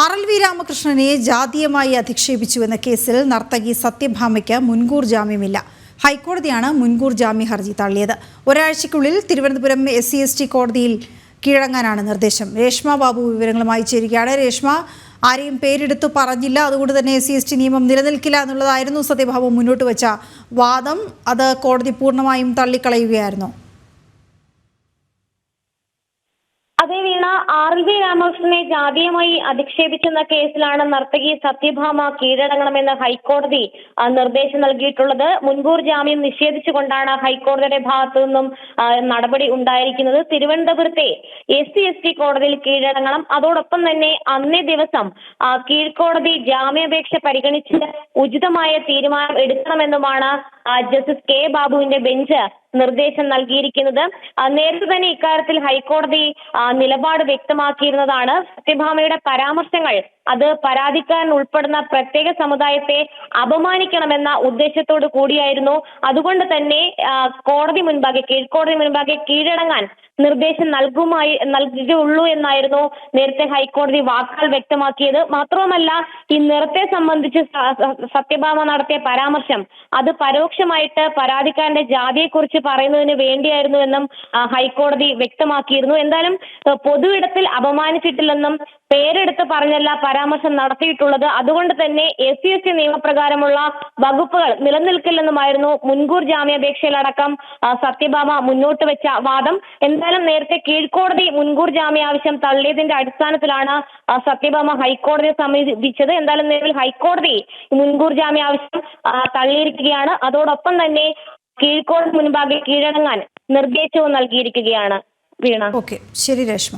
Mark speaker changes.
Speaker 1: R L V രാമകൃഷ്ണനെ ജാതീയമായി അധിക്ഷേപിച്ചു എന്ന കേസിൽ നർത്തകി സത്യഭാമയ്ക്ക് മുൻകൂർ ജാമ്യമില്ല. ഹൈക്കോടതിയാണ് മുൻകൂർ ജാമ്യ ഹർജി തള്ളിയത്. ഒരാഴ്ചയ്ക്കുള്ളിൽ Thiruvananthapuram S C S T കോടതിയിൽ കീഴങ്ങാനാണ് നിർദ്ദേശം. രേഷ്മ ബാബു വിവരങ്ങളുമായി ചേരുകയാണ്. രേഷ്മ ആരെയും പേരെടുത്ത് പറഞ്ഞില്ല. അതുകൊണ്ട് തന്നെ എസ് സി എസ് ടി നിയമം നിലനിൽക്കില്ല എന്നുള്ളതായിരുന്നു സത്യഭാമ മുന്നോട്ട് വെച്ച വാദം. അത് കോടതി പൂർണമായും തള്ളിക്കളയുകയായിരുന്നു.
Speaker 2: അതേ വീണ ആർ വി രാമകൃഷ്ണനെ ജാതീയമായി അധിക്ഷേപിച്ചെന്ന കേസിലാണ് നർത്തകി സത്യഭാമ കീഴടങ്ങണമെന്ന് ഹൈക്കോടതി നിർദ്ദേശം നൽകിയിട്ടുള്ളത്. മുൻകൂർ ജാമ്യം നിഷേധിച്ചുകൊണ്ടാണ് ഹൈക്കോടതിയുടെ ഭാഗത്തു നിന്നും നടപടി ഉണ്ടായിരിക്കുന്നത്. തിരുവനന്തപുരത്തെ എസ് സി എസ് ടി കോടതിയിൽ കീഴടങ്ങണം. അതോടൊപ്പം തന്നെ അന്നേ ദിവസം കീഴ്ക്കോടതി ജാമ്യാപേക്ഷ പരിഗണിച്ച് ഉചിതമായ തീരുമാനം എടുക്കണമെന്നുമാണ് ജസ്റ്റിസ് കെ ബാബുവിന്റെ ബെഞ്ച് നിർദ്ദേശം നൽകിയിരിക്കുന്നത്. നേരത്തെ തന്നെ ഇക്കാര്യത്തിൽ ഹൈക്കോടതി നിലപാട് വ്യക്തമാക്കിയിരുന്നതാണ്. സത്യഭാമയുടെ പരാമർശങ്ങൾ അത് പരാതിക്കാരൻ ഉൾപ്പെടുന്ന പ്രത്യേക സമുദായത്തെ അപമാനിക്കണമെന്ന ഉദ്ദേശത്തോട് കൂടിയായിരുന്നു. അതുകൊണ്ട് തന്നെ കോടതി മുൻപാകെ കീഴ്ക്കോടതി മുൻപാകെ കീഴടങ്ങാൻ നിർദ്ദേശം നൽകുമായി നൽകുകയുള്ളൂ എന്നായിരുന്നു നേരത്തെ ഹൈക്കോടതി വാക്കുകൾ വ്യക്തമാക്കിയത്. മാത്രവുമല്ല ഈ നിറത്തെ സംബന്ധിച്ച് സത്യഭാമ നടത്തിയ പരാമർശം അത് പരോക്ഷമായിട്ട് പരാതിക്കാരന്റെ ജാതിയെക്കുറിച്ച് പറയുന്നതിന് വേണ്ടിയായിരുന്നു എന്നും ഹൈക്കോടതി വ്യക്തമാക്കിയിരുന്നു. എന്തായാലും പൊതു ഇടത്തിൽ അപമാനിച്ചിട്ടില്ലെന്നും പേരെടുത്ത് പറഞ്ഞല്ല പരാമർശം നടത്തിയിട്ടുള്ളത്. അതുകൊണ്ട് തന്നെ എസ് സി എസ് ടി നിയമപ്രകാരമുള്ള വകുപ്പുകൾ നിലനിൽക്കില്ലെന്നുമായിരുന്നു മുൻകൂർ ജാമ്യാപേക്ഷയിലടക്കം സത്യഭാമ മുന്നോട്ട് വെച്ച വാദം. എന്തായാലും നേരത്തെ കീഴ്ക്കോടതി മുൻകൂർ ജാമ്യാവശ്യം തള്ളിയതിന്റെ അടിസ്ഥാനത്തിലാണ് സത്യഭാമ ഹൈക്കോടതിയെ സമീപിച്ചത്. എന്തായാലും നിലവിൽ ഹൈക്കോടതി മുൻകൂർ ജാമ്യാവശ്യം ആവശ്യം തള്ളിയിരിക്കുകയാണ്. അതോടൊപ്പം തന്നെ കീഴ്ക്കോടതി മുൻപാകെ കീഴടങ്ങാൻ നിർദ്ദേശവും നൽകിയിരിക്കുകയാണ് വീണ.
Speaker 1: ഓക്കെ. ശരി രേഷ്മ.